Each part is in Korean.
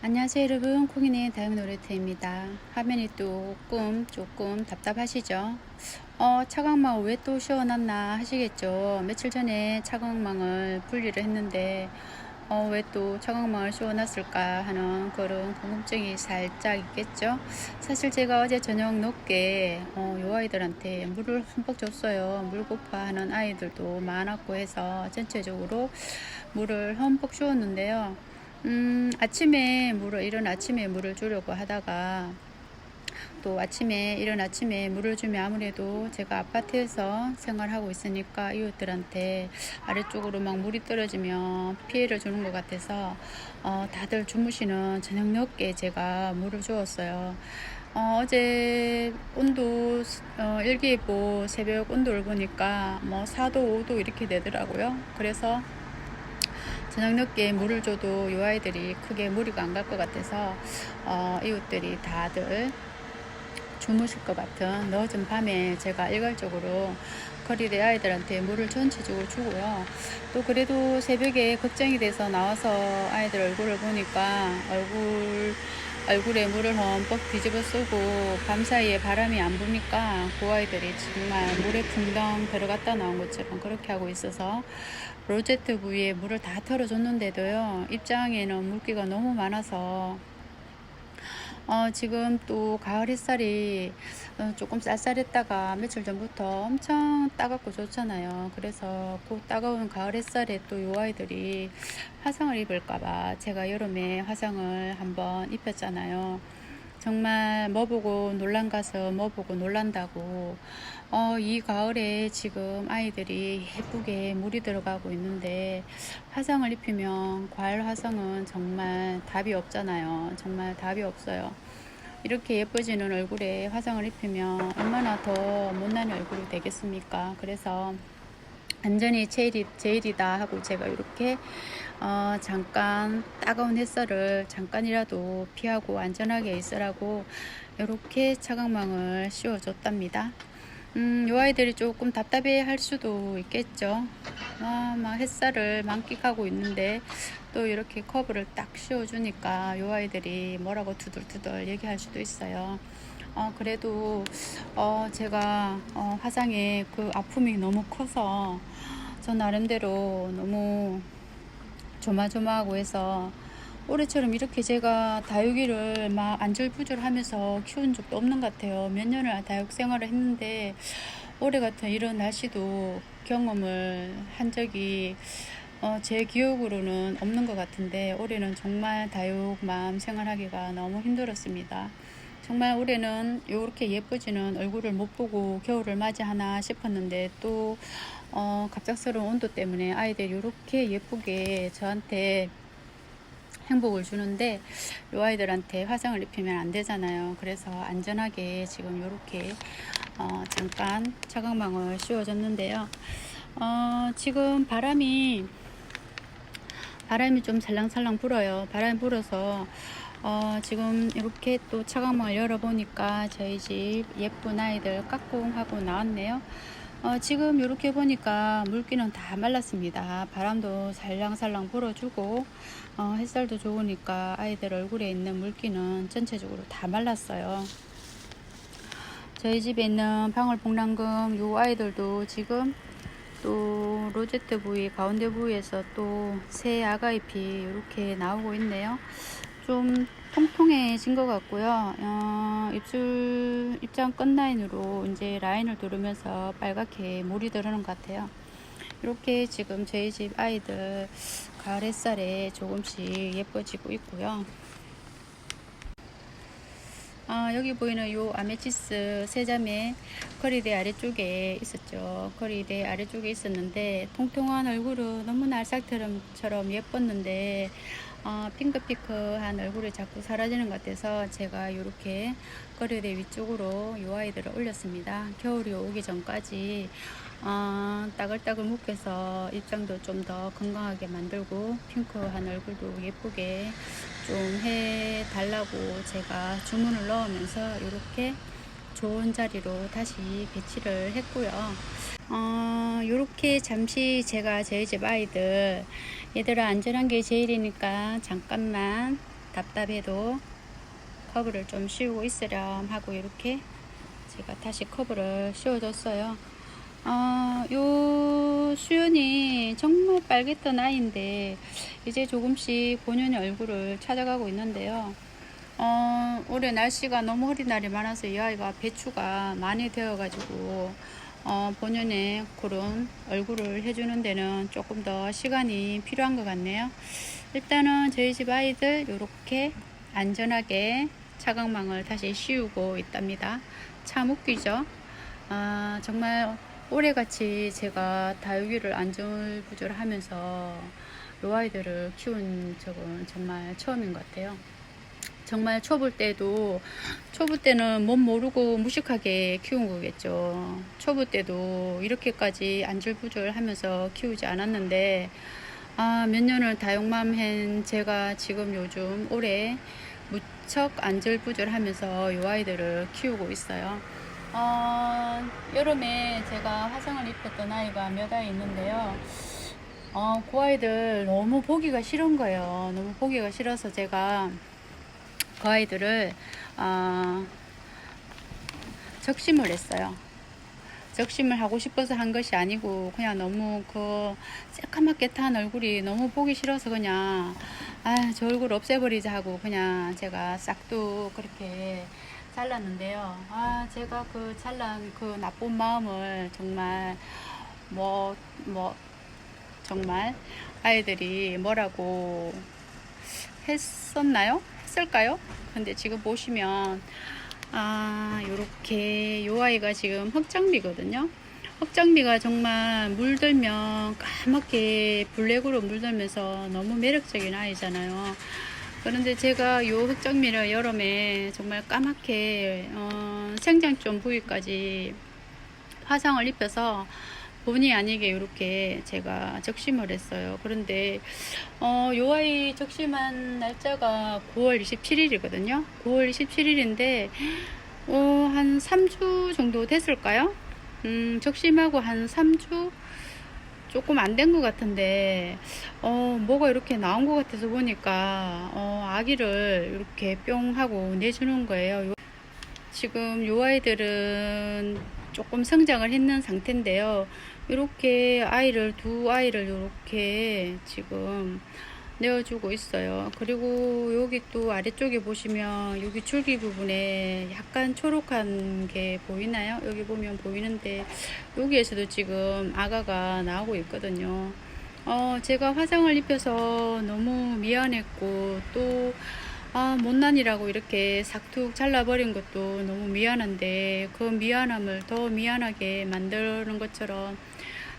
안녕하세요 여러분. 콩이네 다영 노래트입니다. 화면이 조금 조금 답답하시죠? 어 차광망을 왜 또 씌워놨나 하시겠죠? 며칠 전에 차광망을 분리를 했는데 어, 왜 또 차광망을 씌워놨을까 하는 그런 궁금증이 살짝 있겠죠? 사실 제가 어제 저녁 늦게 어, 요 아이들한테 물을 흠뻑 줬어요. 물 고파하는 아이들도 많았고 해서 전체적으로 물을 흠뻑 씌웠는데요 음, 아침에 물을, 이런 아침에 물을 주려고 하다가 또 아침에, 이런 아침에 물을 주면 아무래도 제가 아파트에서 생활하고 있으니까 이웃들한테 아래쪽으로 막 물이 떨어지면 피해를 주는 것 같아서 어, 다들 주무시는 저녁 늦게 제가 물을 주었어요. 어, 어제 온도 어, 일기예보 새벽 온도를 보니까 뭐 4도, 5도 이렇게 되더라고요. 그래서 저녁 늦게 물을 줘도 요 아이들이 크게 무리가 안 갈 것 같아서 어, 이웃들이 다들 주무실 것 같은 늦은 밤에 제가 일괄적으로 거리대 아이들한테 물을 전체적으로 주고요. 또 그래도 새벽에 걱정이 돼서 나와서 아이들 얼굴을 보니까 얼굴 얼굴에 물을 흠뻑 뒤집어 쓰고 밤사이에 바람이 안 부니까 그 아이들이 정말 물에 풍덩 들어갔다 나온 것처럼 그렇게 하고 있어서 로제트 부위에 물을 다 털어줬는데도요 입장에는 물기가 너무 많아서 어, 지금 또 가을 햇살이 어, 조금 쌀쌀했다가 며칠 전부터 엄청 따갑고 좋잖아요. 그래서 그 따가운 가을 햇살에 또 요 아이들이 화상을 입을까봐 제가 여름에 화상을 한번 입혔잖아요. 정말 뭐 보고 놀란 가서 뭐 보고 놀란다고 어, 이 가을에 지금 아이들이 예쁘게 물이 들어가고 있는데 화상을 입히면 과일 화상은 정말 답이 없잖아요. 정말 답이 없어요. 이렇게 예뻐지는 얼굴에 화상을 입히면 얼마나 더 못난 얼굴이 되겠습니까? 그래서 완전히 제일이, 제일이다 하고 제가 이렇게 어, 잠깐 따가운 햇살을 잠깐이라도 피하고 안전하게 있으라고 이렇게 차광망을 씌워줬답니다. 음, 요 아이들이 조금 답답해 할 수도 있겠죠. 아, 막 햇살을 만끽하고 있는데 또 이렇게 커브를 딱 씌워주니까 요 아이들이 뭐라고 두들두들 얘기할 수도 있어요. 어, 그래도 어, 제가 어, 화장에 그 아픔이 너무 커서 저 나름대로 너무 조마조마하고 해서 올해처럼 이렇게 제가 다육이를 막 안절부절 하면서 키운 적도 없는 것 같아요. 몇 년을 다육 생활을 했는데 올해 같은 이런 날씨도 경험을 한 적이 어, 제 기억으로는 없는 것 같은데 올해는 정말 다육맘 생활하기가 너무 힘들었습니다. 정말 올해는 이렇게 예뻐지는 얼굴을 못 보고 겨울을 맞이하나 싶었는데 또 어, 갑작스러운 온도 때문에 아이들이 이렇게 예쁘게 저한테 행복을 주는데 이 아이들한테 화상을 입히면 안 되잖아요. 그래서 안전하게 지금 이렇게 어, 잠깐 차광망을 씌워줬는데요. 어, 지금 바람이 바람이 좀 살랑살랑 불어요. 바람이 불어서 어, 지금 이렇게 또 차광망을 열어보니까 저희 집 예쁜 아이들 까꿍하고 나왔네요. 어, 지금 이렇게 보니까 물기는 다 말랐습니다. 바람도 살랑살랑 불어주고 어, 햇살도 좋으니까 아이들 얼굴에 있는 물기는 전체적으로 다 말랐어요. 저희 집에 있는 방울복랑금 요 아이들도 지금 또 로제트 부위 가운데 부위에서 또 새 아가잎이 이렇게 나오고 있네요. 좀 통통해진 것 같고요. 어, 입술 입장 끝 라인으로 이제 라인을 두르면서 빨갛게 물이 들어오는 것 같아요. 이렇게 지금 저희 집 아이들 가을 햇살에 조금씩 예뻐지고 있고요. 아, 여기 보이는 요 아메치스 세자매 커리대 아래쪽에 있었죠. 커리대 아래쪽에 있었는데 통통한 얼굴은 너무나 알싹처럼 예뻤는데 어, 핑크핑크한 얼굴이 자꾸 사라지는 것 같아서 제가 이렇게 거리대 위쪽으로 이 아이들을 올렸습니다. 겨울이 오기 전까지 어, 따글따글 묶여서 입장도 좀 더 건강하게 만들고 핑크한 얼굴도 예쁘게 좀 해달라고 제가 주문을 넣으면서 이렇게 좋은 자리로 다시 배치를 했고요. 어, 요렇게 잠시 제가 저희 집 아이들 얘들아 안전한 게 제일이니까 잠깐만 답답해도 커브를 좀 씌우고 있으렴 하고 이렇게 제가 다시 커브를 씌워줬어요. 어, 요 수연이 정말 빨갰던 아이인데 이제 조금씩 본연의 얼굴을 찾아가고 있는데요. 어, 올해 날씨가 너무 흐린 날이 많아서 이 아이가 배추가 많이 되어가지고 어, 본연의 그런 얼굴을 해주는 데는 조금 더 시간이 필요한 것 같네요. 일단은 저희 집 아이들 이렇게 안전하게 차광망을 다시 씌우고 있답니다. 참 웃기죠? 아, 정말 올해같이 제가 다육이를 안절부절 하면서 요 아이들을 키운 적은 정말 처음인 것 같아요. 정말 초보 때도 초보 때는 몸 모르고 무식하게 키운 거겠죠. 초보 때도 이렇게까지 안절부절하면서 키우지 않았는데 아, 몇 년을 다육맘한 제가 지금 요즘 올해 무척 안절부절하면서 요 아이들을 키우고 있어요. 어, 여름에 제가 화상을 입혔던 아이가 몇 아이 있는데요. 어, 그 아이들 너무 보기가 싫은 거예요. 너무 보기가 싫어서 제가 그 아이들을 어, 적심을 했어요. 적심을 하고 싶어서 한 것이 아니고 그냥 너무 그 새까맣게 탄 얼굴이 너무 보기 싫어서 그냥 아저 얼굴 없애버리자 하고 그냥 제가 싹둑 그렇게 잘랐는데요. 아 제가 그 잘란 그 나쁜 마음을 정말 뭐 뭐 정말 아이들이 뭐라고 했었나요? 했을까요? 근데 지금 보시면 아 요렇게 요 아이가 지금 흑장미거든요 흑장미가 정말 물들면 까맣게 블랙으로 물들면서 너무 매력적인 아이잖아요 그런데 제가 요 흑장미를 여름에 정말 까맣게 어, 생장점 부위까지 화상을 입혀서 본의 아니게 이렇게 제가 적심을 했어요. 그런데 어, 요 아이 적심한 날짜가 9월 27일이거든요. 9월 27일인데 어, 한 3주 정도 됐을까요? 음, 적심하고 한 3주 조금 안 된 것 같은데 어, 뭐가 이렇게 나온 것 같아서 보니까 어, 아기를 이렇게 뿅 하고 내주는 거예요. 요- 지금 요 아이들은 조금 성장을 했는 상태인데요. 이렇게 아이를 두 아이를 이렇게 지금 내어주고 있어요. 그리고 여기 또 아래쪽에 보시면 여기 줄기 부분에 약간 초록한 게 보이나요? 여기 보면 보이는데 여기에서도 지금 아가가 나오고 있거든요. 어, 제가 화상을 입혀서 너무 미안했고 또 아, 못난이라고 이렇게 삭툭 잘라버린 것도 너무 미안한데 그 미안함을 더 미안하게 만드는 것처럼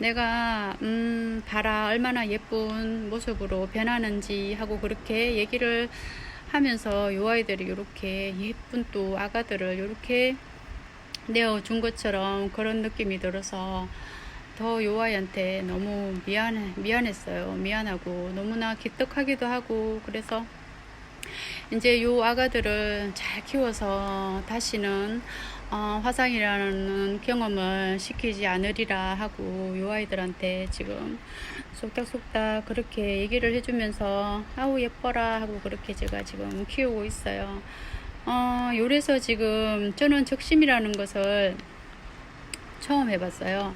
내가 음 봐라 얼마나 예쁜 모습으로 변하는지 하고 그렇게 얘기를 하면서 요 아이들이 이렇게 예쁜 또 아가들을 이렇게 내어준 것처럼 그런 느낌이 들어서 더 요 아이한테 너무 미안해 미안했어요. 미안하고 너무나 기특하기도 하고 그래서 이제 요 아가들을 잘 키워서 다시는 어, 화상이라는 경험을 시키지 않으리라 하고 요 아이들한테 지금 속닥속닥 그렇게 얘기를 해주면서 아우 예뻐라 하고 그렇게 제가 지금 키우고 있어요. 어, 요래서 지금 저는 적심이라는 것을 처음 해봤어요.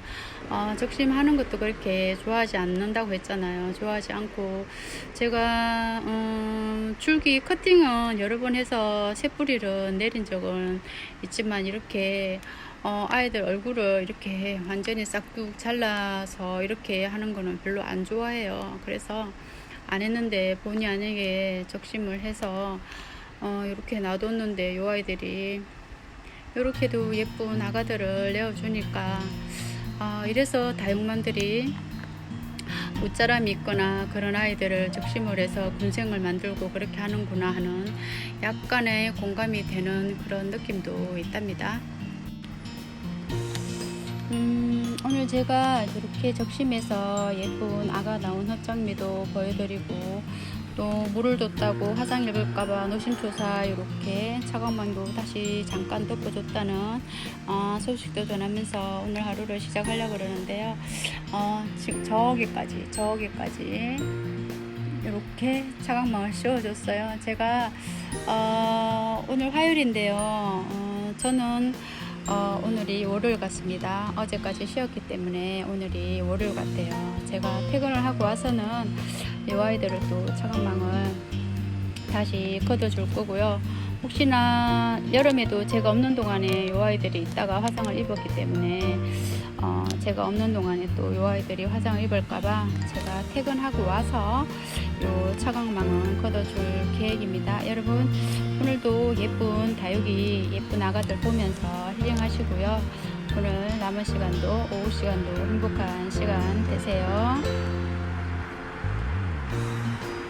어, 적심하는 것도 그렇게 좋아하지 않는다고 했잖아요. 좋아하지 않고 제가 음, 줄기 커팅은 여러 번 해서 새뿌리를 내린 적은 있지만 이렇게 어, 아이들 얼굴을 이렇게 완전히 싹둑 잘라서 이렇게 하는 거는 별로 안 좋아해요. 그래서 안 했는데 본의 아니게 적심을 해서 어, 이렇게 놔뒀는데 요 아이들이 이렇게도 예쁜 아가들을 내어주니까 아, 이래서 다육맘들이 옷자람이 있거나 그런 아이들을 적심을 해서 군생을 만들고 그렇게 하는구나 하는 약간의 공감이 되는 그런 느낌도 있답니다. 음, 오늘 제가 이렇게 적심해서 예쁜 아가 나온 헛장미도 보여드리고 또 물을 줬다고 화상 입을까봐 노심초사 이렇게 차가운망도 다시 잠깐 덮어줬다는 어, 소식도 전하면서 오늘 하루를 시작하려고 그러는데요. 어, 지금 저기까지 저기까지 이렇게 차광망을 씌워줬어요. 제가 어, 오늘 화요일인데요. 어, 저는 어, 오늘이 월요일 같습니다. 어제까지 쉬었기 때문에 오늘이 월요일 같아요. 제가 퇴근을 하고 와서는 이 아이들을 또 차광망을 다시 걷어줄 거고요. 혹시나 여름에도 제가 없는 동안에 이 아이들이 있다가 화상을 입었기 때문에 어, 제가 없는 동안에 또이 아이들이 화상을 입을까봐 제가 퇴근하고 와서 이 차광망은 걷어줄 계획입니다. 여러분 오늘도 예쁜 다육이 예쁜 아가들 보면서 힐링하시고요. 오늘 남은 시간도 오후 시간도 행복한 시간 되세요. Thank you.